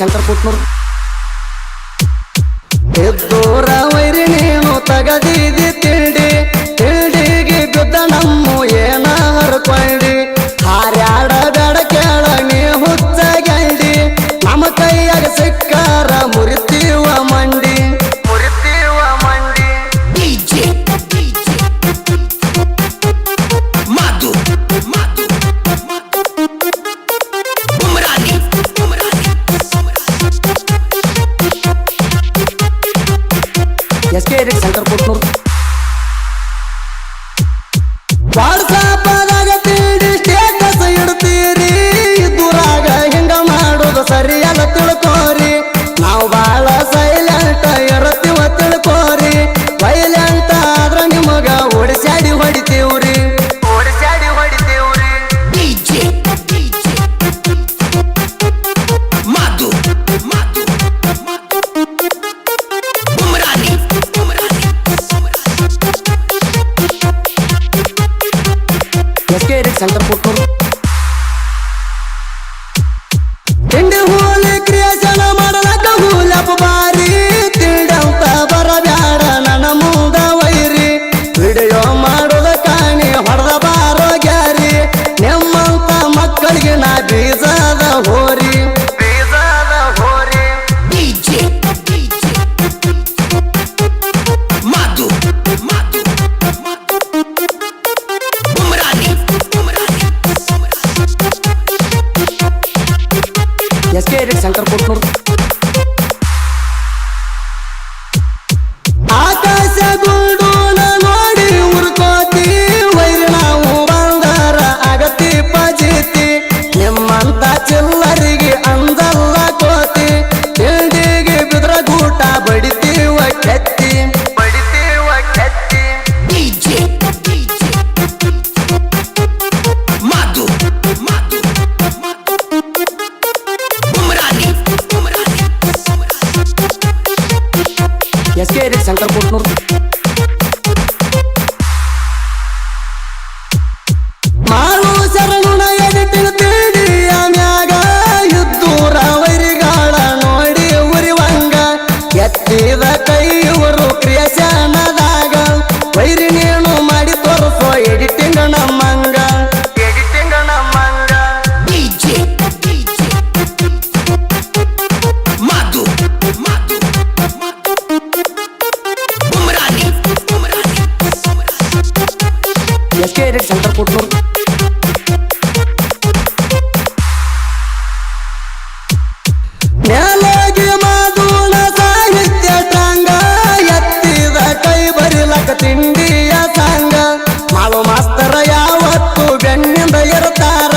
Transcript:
Centre Shankar ನೋಡ್ರಿ ಎದ್ದೋರ ವೈರಿ ನೀನು ತಗದಿದ್ದ tienes que por let's get it, salta por Tender wallet. quieres saltar por. Dar por norte ಬೇರೆ ಸೆಂಟರ್ ಕೊಟ್ಟು ತಿಂಡಿಯ ಸಾಂಗ. ಮಾವು ಮಾಸ್ತರ ಯಾವತ್ತು ಬೆನ್ನಿಂದ ಇರುತ್ತಾರ